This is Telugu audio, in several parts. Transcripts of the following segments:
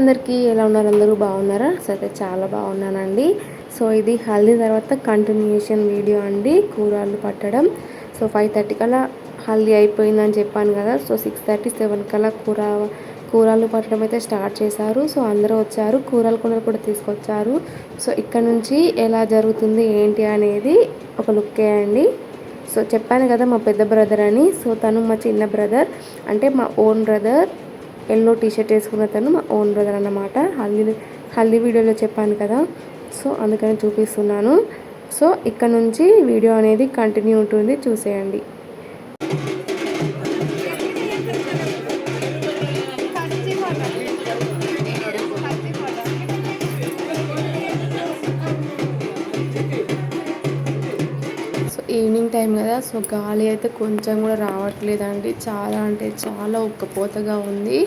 అందరికీ ఎలా ఉన్నారు? అందరూ బాగున్నారా? సో అయితే చాలా బాగున్నానండి. సో ఇది హల్దీ తర్వాత కంటిన్యూషన్ వీడియో అండి. కూరలు పట్టడం. సో ఫైవ్ థర్టీ కల్లా హల్దీ అయిపోయిందని చెప్పాను కదా. సో సిక్స్ థర్టీ సెవెన్ కల్లా కూర కూరలు పట్టడం అయితే స్టార్ట్ చేశారు. సో అందరూ వచ్చారు. కూరలు కూడా కూడా తీసుకొచ్చారు. సో ఇక్కడ నుంచి ఎలా జరుగుతుంది ఏంటి అనేది ఒక లుక్ వేయండి సో చెప్పాను కదా మా పెద్ద బ్రదర్ అని. సో తను మా చిన్న బ్రదర్. అంటే మా ఓన్ బ్రదర్. ఎల్లో టీషర్ట్ వేసుకున్న తను మా ఓన్ బ్రదర్ అన్నమాట. హల్దీ హల్దీ వీడియోలో చెప్పాను కదా. సో అందుకని చూపిస్తున్నాను. సో ఇక్కడ నుంచి వీడియో అనేది కంటిన్యూ ఉంటుంది. చూసేయండి. ఈవినింగ్ టైం కదా సో గాలి అయితే కొంచెం కూడా రావట్లేదండి. చాలా అంటే చాలా ఉక్కపోతగా ఉంది.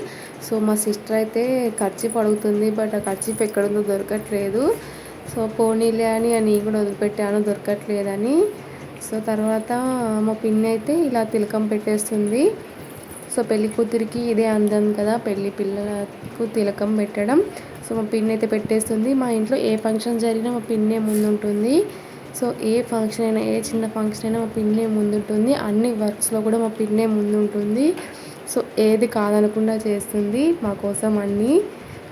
సో మా సిస్టర్ అయితే ఖర్చు పడుగుతుంది బట్ ఆ ఖర్చు ఎక్కడుందో దొరకట్లేదు. సో పోనీలే అని నేను కూడా వదిలిపెట్టాను దొరకట్లేదని. సో తర్వాత మా పిన్ని అయితే ఇలా తిలకం పెట్టేస్తుంది. సో పెళ్ళి కూతురికి ఇదే అందం కదా పెళ్ళి పిల్లలకు తిలకం పెట్టడం. సో మా పిన్ని అయితే పెట్టేస్తుంది. మా ఇంట్లో ఏ ఫంక్షన్ జరిగినా మా పిన్నే ముందుంటుంది. సో ఏ ఫంక్షన్ అయినా ఏ చిన్న ఫంక్షన్ అయినా మా పిన్నే ముందుంటుంది. అన్ని వర్క్స్లో కూడా మా పిన్నే ముందుంటుంది. సో ఏది కాదనకుండా చేస్తుంది మా కోసం అన్నీ.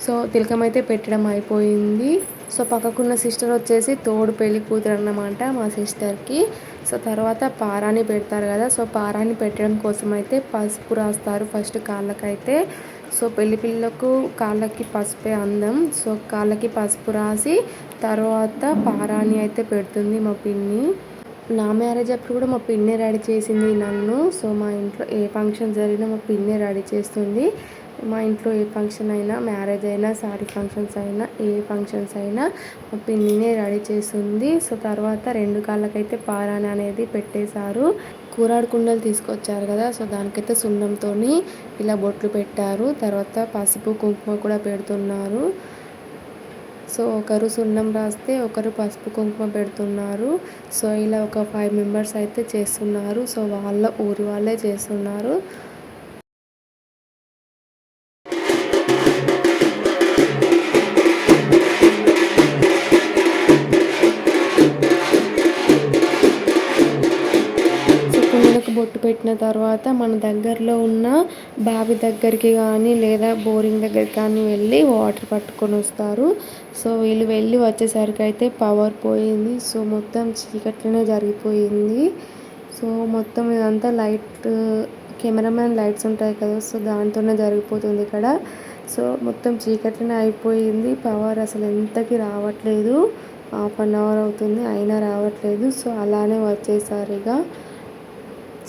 సో తిలకం అయితే పెట్టడం అయిపోయింది. సో పక్కకున్న సిస్టర్ వచ్చేసి తోడు పెళ్ళి కూతురు అన్నమాట మా సిస్టర్కి సో తర్వాత పారాని పెడతారు కదా సో పారాని పెట్టడం కోసం అయితే పసుపు రాస్తారు ఫస్ట్ కాళ్ళకైతే. సో పెళ్ళి పిల్లకు కాళ్ళకి పసుపే అందం. సో కాళ్ళకి పసుపు రాసి తర్వాత పారాణి అయితే పెడుతుంది మా పిన్ని. నా మ్యారేజ్ అప్పుడు కూడా మా పిన్నే రెడీ చేసింది నన్ను. సో మా ఇంట్లో ఏ ఫంక్షన్ జరిగినా మా పిన్నే రెడీ చేస్తుంది. మా ఇంట్లో ఏ ఫంక్షన్ అయినా మ్యారేజ్ అయినా సారీ ఫంక్షన్స్ అయినా ఏ ఫంక్షన్స్ అయినా మా పిన్నినే రెడీ చేస్తుంది. సో తర్వాత రెండు కాళ్ళకైతే పారాణి అనేది పెట్టేశారు. కూరాడు కుండలు తీసుకొచ్చారు కదా సో దానికైతే సున్నంతో ఇలా బొట్లు పెట్టారు. తర్వాత పసుపు కుంకుమ కూడా పెడుతున్నారు. సో ఒకరు సున్నం రాస్తే ఒకరు పసుపు కుంకుమ పెడుతున్నారు. సో ఇలా ఒక ఫైవ్ మెంబర్స్ అయితే చేస్తున్నారు. సో వాళ్ళ ఊరి వాళ్ళే చేస్తున్నారు. బొట్టు పెట్టిన తర్వాత మన దగ్గరలో ఉన్న బావి దగ్గరికి కానీ లేదా బోరింగ్ దగ్గరికి కానీ వెళ్ళి వాటర్ పట్టుకొని వస్తారు. సో వీళ్ళు వెళ్ళి వచ్చేసరికి అయితే పవర్ పోయింది. సో మొత్తం చీకట్లోనే జరిగిపోయింది. సో మొత్తం ఇదంతా లైట్ కెమెరామ్యాన్ లైట్స్ ఉంటాయి కదా సో దాంతోనే జరిగిపోతుంది ఇక్కడ. సో మొత్తం చీకట్లోనే అయిపోయింది. పవర్ అసలు ఎంతకి రావట్లేదు. హాఫ్ అన్ అవర్ అవుతుంది అయినా రావట్లేదు. సో అలానే వచ్చేసరిగా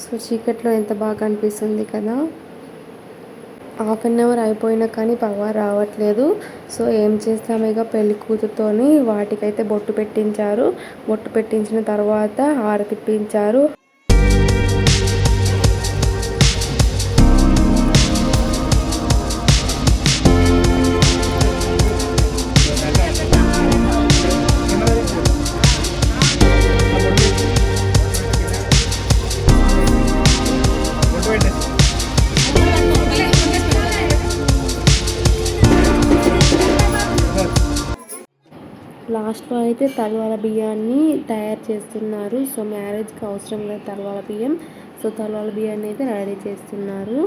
సో చీకట్లో ఎంత బాగా అనిపిస్తుంది కదా. హాఫ్ అన్ అవర్ అయిపోయినా కానీ పవర్ రావట్లేదు. సో ఏం చేస్తాము ఇక పెళ్ళి కూతురుతోని వాటికైతే బొట్టు పెట్టించారు. బొట్టు పెట్టించిన తర్వాత హారతిప్పించారు అయితే తలవాల బియ్యాన్ని తయారు చేస్తున్నారు. సో మ్యారేజ్కి అవసరం లేదు తలవాల బియ్యం. సో తలవాల బియ్యాన్ని అయితే రెడీ చేస్తున్నారు.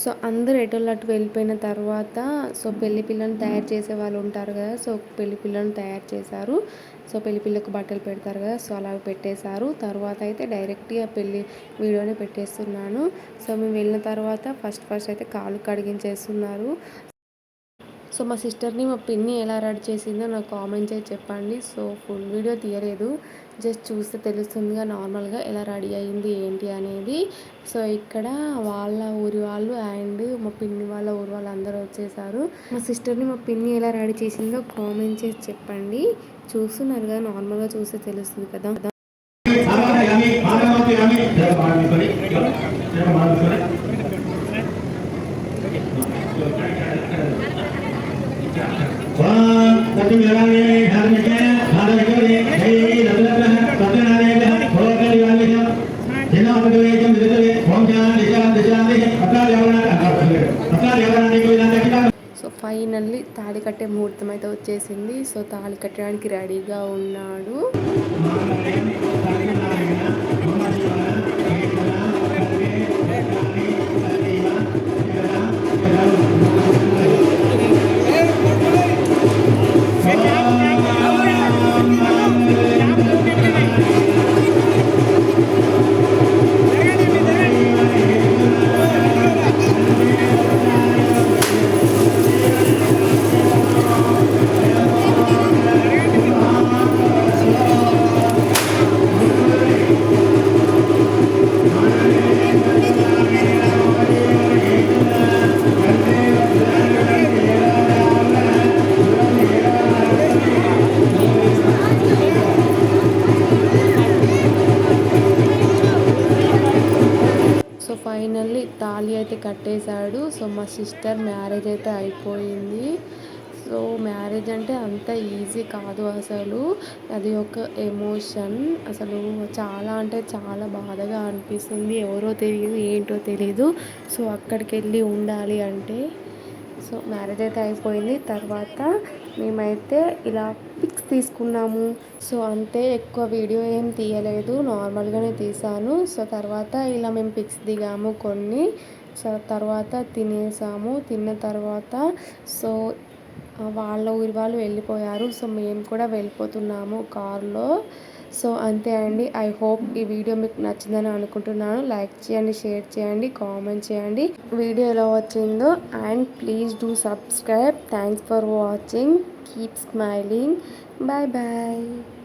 సో అందరు ఎటోళ్ళట్టు వెళ్ళిపోయిన తర్వాత సో పెళ్ళి పిల్లని తయారు చేసే వాళ్ళు ఉంటారు కదా. సో పెళ్ళి పిల్లని తయారు చేశారు. సో పెళ్ళి పిల్లకు బట్టలు పెడతారు కదా. సో అలా పెట్టేశారు. తర్వాత అయితే డైరెక్ట్గా పెళ్ళి వీడియోనే పెట్టేస్తున్నాను. సో మేము వెళ్ళిన తర్వాత ఫస్ట్ ఫస్ట్ అయితే కాలు కడిగించేస్తున్నారు. సో మా సిస్టర్ని మా పిన్ని ఎలా రెడీ చేసిందో నాకు కామెంట్ చేసి చెప్పండి. సో ఫుల్ వీడియో తీయలేదు. జస్ట్ చూస్తే తెలుస్తుందిగా నార్మల్గా ఎలా రెడీ అయింది ఏంటి అనేది. సో ఇక్కడ వాళ్ళ ఊరి వాళ్ళు అండ్ మా పిన్ని వాళ్ళ ఊరి వాళ్ళు అందరూ వచ్చేసారు. మా సిస్టర్ని మా పిన్ని ఎలా రెడీ చేసిందో కామెంట్ చేసి చెప్పండి. చూస్తున్నారు కదా నార్మల్గా చూస్తే తెలుస్తుంది కదా సో ఫైనల్లీ తాళి కట్టే ముహూర్తం అయితే వచ్చేసింది. సో తాళి కట్టడానికి రెడీగా ఉన్నాడు. తాళి అయితే కట్టేశాడు. సో మా సిస్టర్ మ్యారేజ్ అయితే అయిపోయింది. సో మ్యారేజ్ అంటే అంత ఈజీ కాదు అసలు. అది ఒక ఎమోషన్. అసలు చాలా అంటే చాలా బాధగా అనిపిస్తుంది. ఎవరో తెలియదు ఏంటో తెలియదు. సో అక్కడికి వెళ్ళి ఉండాలి అంటే. సో మ్యారేజ్ అయితే అయిపోయింది. తర్వాత మేమైతే ఇలా పిక్ తీసుకున్నాము. సో అంతే ఎక్కువ వీడియో ఏం తీయలేదు. నార్మల్గానే తీసాను. సో తర్వాత ఇలా మేము పిక్స్ దిగాము కొన్ని. సో తర్వాత తినేసాము. తిన్న తర్వాత సో వాళ్ళ ఊరి వాళ్ళు వెళ్ళిపోయారు. సో మేము కూడా వెళ్ళిపోతున్నాము కారులో. సో అంతే అండి. ఐ హోప్ ఈ వీడియో మీకు నచ్చిందని అనుకుంటున్నాను. లైక్ చేయండి షేర్ చేయండి కామెంట్ చేయండి. వీడియో ఎలా వచ్చిందో and please do subscribe. Thanks for watching. Keep smiling. 拜拜。